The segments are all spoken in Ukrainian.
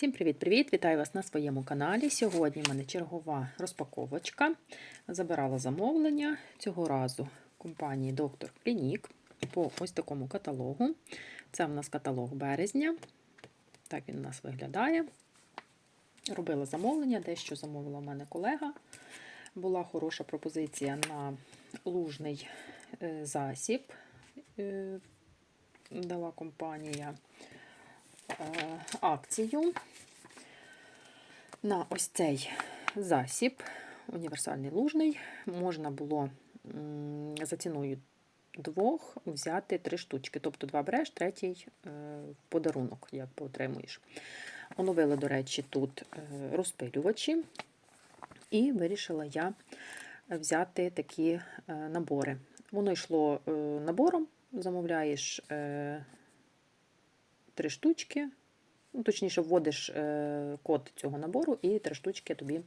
Всім привіт-привіт! Вітаю вас на своєму каналі. Сьогодні в мене чергова розпаковочка. Забирала замовлення цього разу компанії Доктор Клінік по ось такому каталогу. Це в нас каталог березня. Так він у нас виглядає. Робила замовлення, дещо замовила в мене колега. Була хороша пропозиція на лужний е, засіб. Е, Дала компанія акцію на ось цей засіб, універсальний лужний, можна було за ціною двох взяти три штучки. Тобто два береш, третій е, подарунок, як отримуєш. Оновили, до речі, тут е, розпилювачі, і вирішила я взяти такі е, набори. Воно йшло е, набором, замовляєш е, три штучки. Ну, Точніше, вводиш е, код цього набору, і три штучки тобі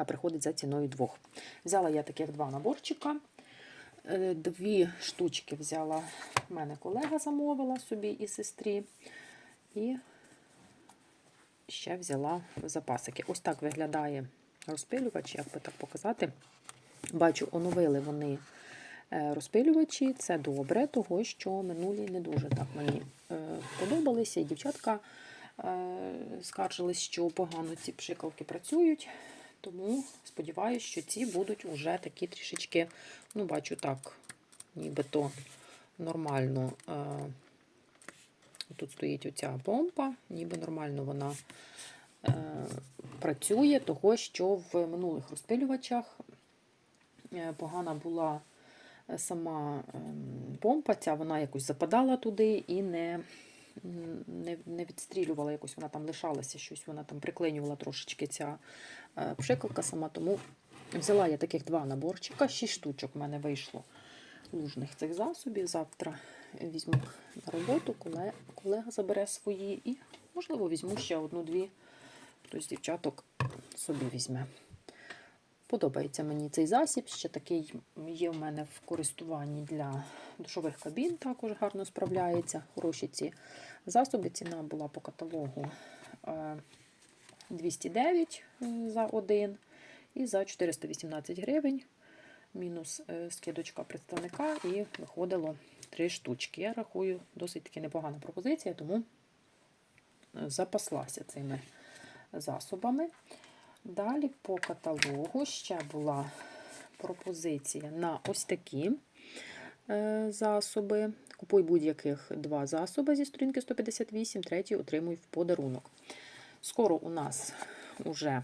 е, приходить за ціною двох. Взяла я таких два наборчика. Е, Дві штучки взяла, в мене колега замовила собі і сестрі. І ще взяла запасики. Ось так виглядає розпилювач, як би так показати. Бачу, оновили вони розпилювачі. Це добре, того що минулі не дуже так мені е, подобалися. І дівчатка е, скаржились, що погано ці пшикалки працюють. Тому сподіваюся, що ці будуть уже такі трішечки, ну, бачу так, нібито нормально. е, Тут стоїть оця помпа, ніби нормально вона е, працює, того що в минулих розпилювачах е, погана була е, сама ем, помпа, ця вона якось западала туди і не, не, не відстрілювала, якось вона там лишалася, щось вона там приклинювала трошечки ця е, пшикалка сама. Тому взяла я таких два наборчика, 6 штучок в мене вийшло лужних цих засобів. Завтра візьму на роботу, колега, колега забере свої і, можливо, візьму ще одну-дві. Хтось дівчаток собі візьме. Подобається мені цей засіб. Ще такий є в мене в користуванні для душових кабін, також гарно справляється. Хороші ці засоби. Ціна була по каталогу е, 209 за один і за 418 гривень. Мінус е, скидочка представника, і виходило три штучки. Я рахую, досить таки непогана пропозиція, тому е, запаслася цими засобами. Далі по каталогу ще була пропозиція на ось такі е, засоби. Купуй будь-яких два засоби зі сторінки 158, третій отримуй в подарунок. Скоро у нас вже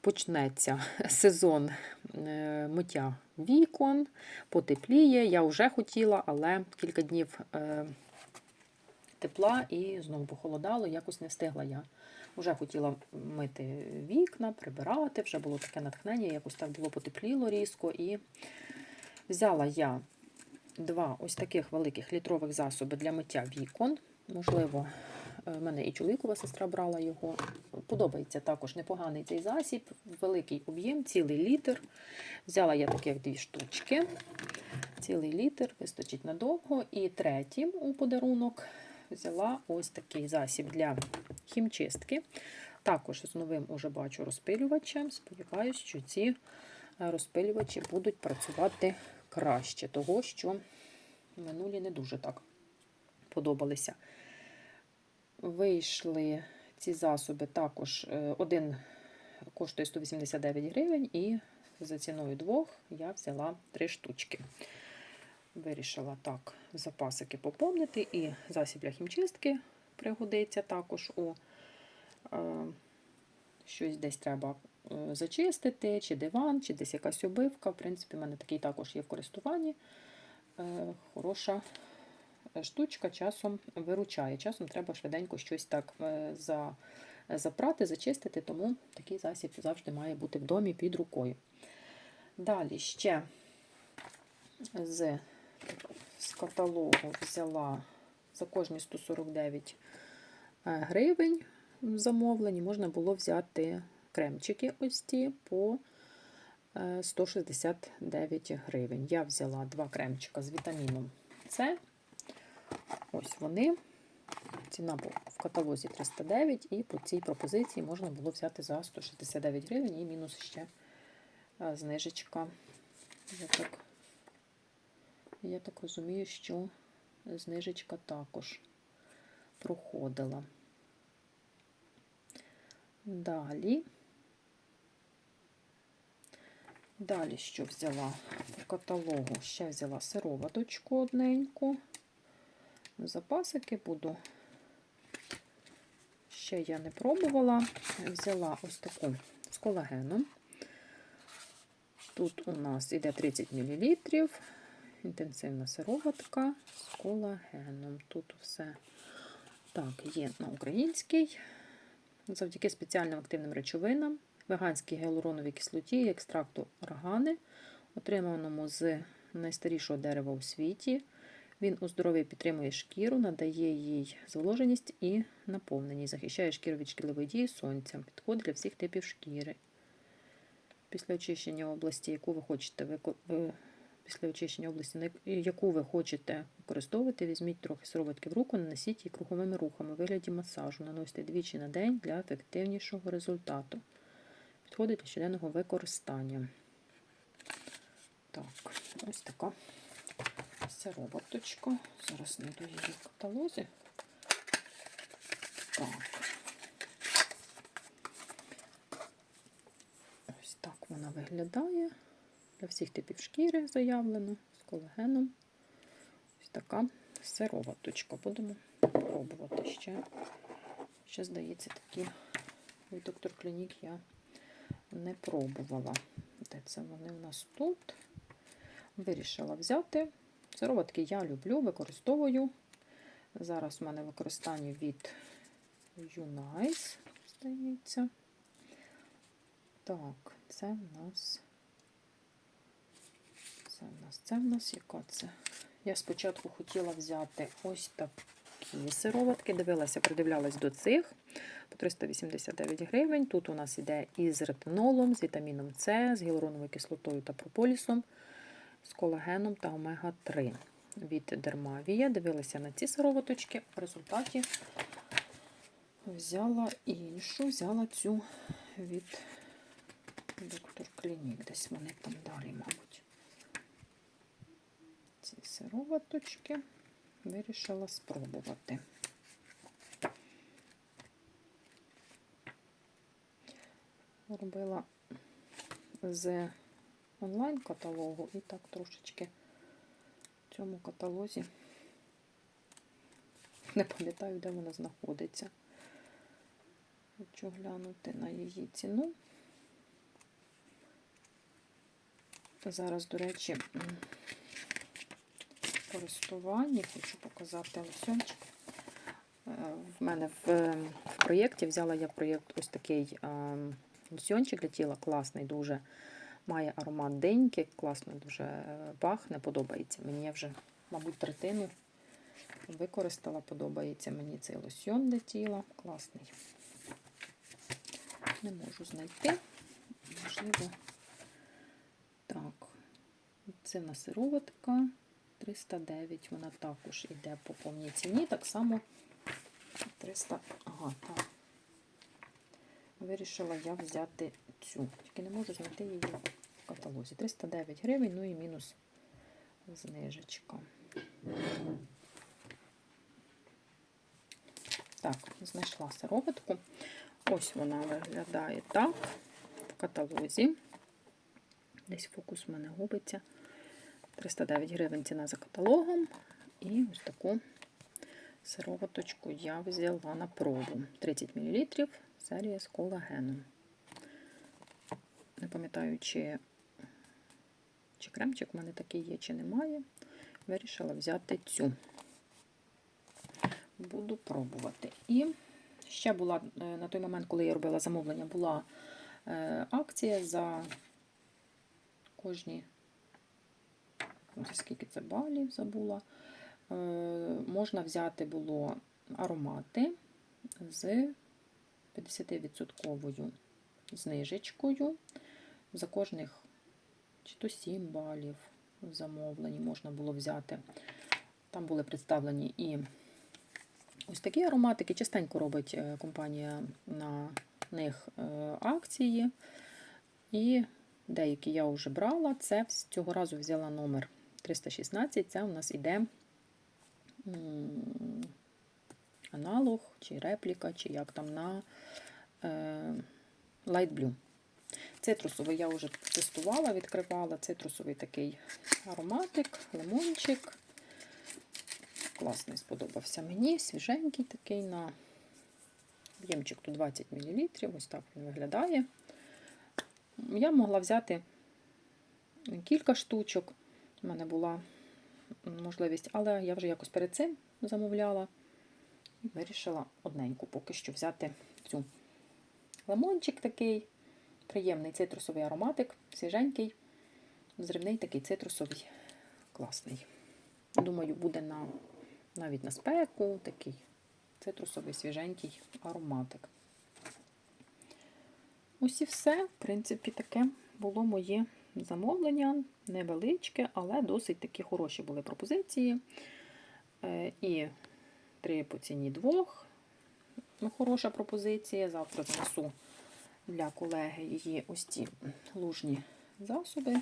почнеться сезон е, миття вікон, потепліє. Я вже хотіла, але кілька днів е, тепла і знову похолодало, якось не встигла я. Вже хотіла мити вікна, прибирати, вже було таке натхнення, якось так було потепліло різко. І взяла я два ось таких великих літрових засоби для миття вікон. Можливо, в мене і чоловікова сестра брала його. Подобається також непоганий цей засіб, великий об'єм, цілий літр. Взяла я таких дві штучки. Цілий літр, вистачить надовго. І третім у подарунок взяла ось такий засіб для хімчистки. Також з новим уже бачу розпилювачем. Сподіваюся, що ці розпилювачі будуть працювати краще, того що минулі не дуже так подобалися. Вийшли ці засоби також один коштує 189 гривень, і за ціною двох я взяла три штучки. Вирішила так запасики поповнити, і засіб для хімчистки пригодиться також у е, щось десь треба е, зачистити, чи диван, чи десь якась обивка. В принципі, в мене такий також є в користуванні. Е, хороша штучка часом виручає. Часом треба швиденько щось так е, за, запрати, зачистити, тому такий засіб завжди має бути в домі під рукою. Далі ще з, з каталогу взяла за кожні 149 гривень в замовленні, можна було взяти кремчики ось ті по 169 гривень. Я взяла два кремчика з вітаміном С. Ось вони. Ціна в каталозі 309, і по цій пропозиції можна було взяти за 169 гривень і мінус ще е, знижечка. Я так, я так розумію, що знижечка також проходила. Далі. Далі що взяла по каталогу? Ще взяла сироваточку одненьку. Запасики буду. Ще я не пробувала. Взяла ось таку з колагеном. Тут у нас іде 30 мл. Інтенсивна сироватка з колагеном. Тут все так, є на українській. Завдяки спеціальним активним речовинам, веганській гіалуроновій кислоті екстракту органи, отриманому з найстарішого дерева у світі. Він оздоровлює, підтримує шкіру, надає їй зволоженість і наповненість, захищає шкіру від шкідливої дії сонця, підходить для всіх типів шкіри. Після очищення області, яку ви хочете після очищення області, яку ви хочете використовувати, візьміть трохи сироватки в руку, нанесіть її круговими рухами у вигляді масажу. Наносите двічі на день для ефективнішого результату. Підходить для щоденного використання. Так, ось така сироваточка. Зараз знайду її в каталозі. Так. Ось так вона виглядає. Для всіх типів шкіри заявлено з колагеном. Ось така сироваточка. Будемо пробувати ще. Ще, здається, такі від доктор Клінік я не пробувала. Де це вони у нас тут? Вирішила взяти. Сироватки я люблю, використовую. Зараз в мене використання від Unice, здається. Так, це в нас. Це в нас, це в нас яка це? Я спочатку хотіла взяти ось такі сироватки. Дивилася, придивлялась до цих по 389 гривень. Тут у нас іде із ретинолом, з вітаміном С, з гіалуроновою кислотою та прополісом, з колагеном та омега-3 від Дермавія. Дивилася на ці сироваточки. В результаті взяла іншу, взяла цю від доктор Клінік. Десь вони там далі, мабуть. Ці сироваточки вирішила спробувати. Робила з онлайн-каталогу і так трошечки в цьому каталозі. Не пам'ятаю, де вона знаходиться. Хочу глянути на її ціну. Зараз, до речі, користуванні хочу показати лосьончик. Е, В мене в, в проєкті взяла я проєкт ось такий е, лосьончик для тіла, класний, дуже має аромат деньки, класно дуже е, пахне, подобається. Мені вже, мабуть, третину використала, подобається мені цей лосьон для тіла. Класний. Не можу знайти. Можливо. Так, це в нас сироватка 309. Вона також йде по повній ціні. Так само 300. Ага, так. Вирішила я взяти цю. Тільки не можу знайти її в каталозі. 309 гривень, ну і мінус знижечка. Так, знайшла сироватку. Ось вона виглядає так в каталозі. Десь фокус в мене губиться. 309 гривень ціна за каталогом. І ось таку сироваточку я взяла на пробу. 30 мл, серія з колагеном. Не пам'ятаю, чи, чи кремчик в мене такий є, чи немає. Вирішила взяти цю. Буду пробувати. І ще була е, на той момент, коли я робила замовлення, була е, акція за кожні, ось скільки це балів забула. Е, можна взяти було аромати з 50% знижечкою. За кожних чи то 7 балів в замовленні можна було взяти. Там були представлені і Ось такі ароматики частенько робить е, компанія на них е, акції. І деякі я вже брала. Це цього разу взяла номер 316. Це у нас іде аналог, чи репліка, чи як там на е, Light Blue. Цитрусовий я вже тестувала, відкривала.Цитрусовий такий ароматик, лимончик. Класний сподобався мені. Свіженький такий на об'ємчик тут 20 мл. Ось так він виглядає. Я могла взяти кілька штучок. У мене була можливість, але я вже якось перед цим замовляла і вирішила одненьку поки що взяти цю. Лимончик такий, приємний цитрусовий ароматик, свіженький, зривний такий цитрусовий, класний. Думаю, буде на, навіть на спеку такий цитрусовий свіженький ароматик. Ось і все. В принципі, таке було моє замовлення. Невеличке, але досить такі хороші були пропозиції. Е, І три по ціні двох. Ну, Хороша пропозиція. Завтра занесу для колеги її ось ці лужні засоби.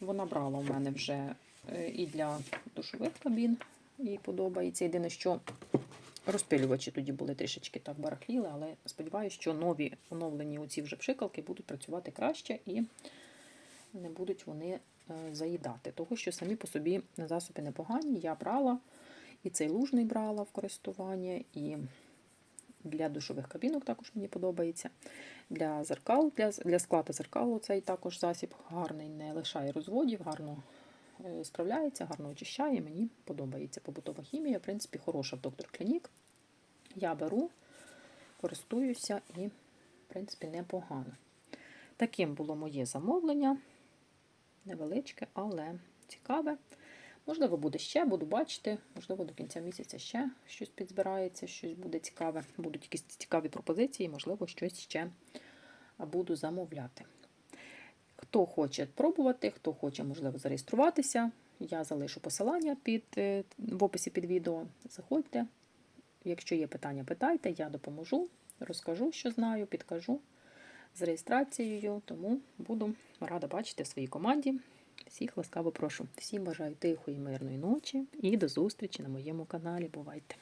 Вона брала у мене вже е, і для душових кабін, їй подобається. Єдине, що розпилювачі тоді були трішечки так барахліли, але сподіваюся, що нові оновлені оці вже пшикалки будуть працювати краще і не будуть вони е, заїдати. Того, що самі по собі засоби непогані. Я брала і цей лужний брала в користування, і для душових кабінок також мені подобається. Для зеркал, для, для скла та цей також засіб гарний, не лишає розводів, гарно е, справляється, гарно очищає. Мені подобається побутова хімія. В принципі, хороша в доктор Клінік. Я беру, користуюся і, в принципі, непогано. Таким було моє замовлення. Невеличке, але цікаве. Можливо, буде ще, буду бачити. Можливо, до кінця місяця ще щось підзбирається, щось буде цікаве. Будуть якісь цікаві пропозиції, можливо, щось ще буду замовляти. Хто хоче пробувати, хто хоче, можливо, зареєструватися, я залишу посилання під, е, в описі під відео. Заходьте. Якщо є питання, питайте, я допоможу, розкажу, що знаю, підкажу з реєстрацією, тому буду рада бачити в своїй команді. Всіх ласкаво прошу. Всім бажаю тихої, мирної ночі і до зустрічі на моєму каналі. Бувайте!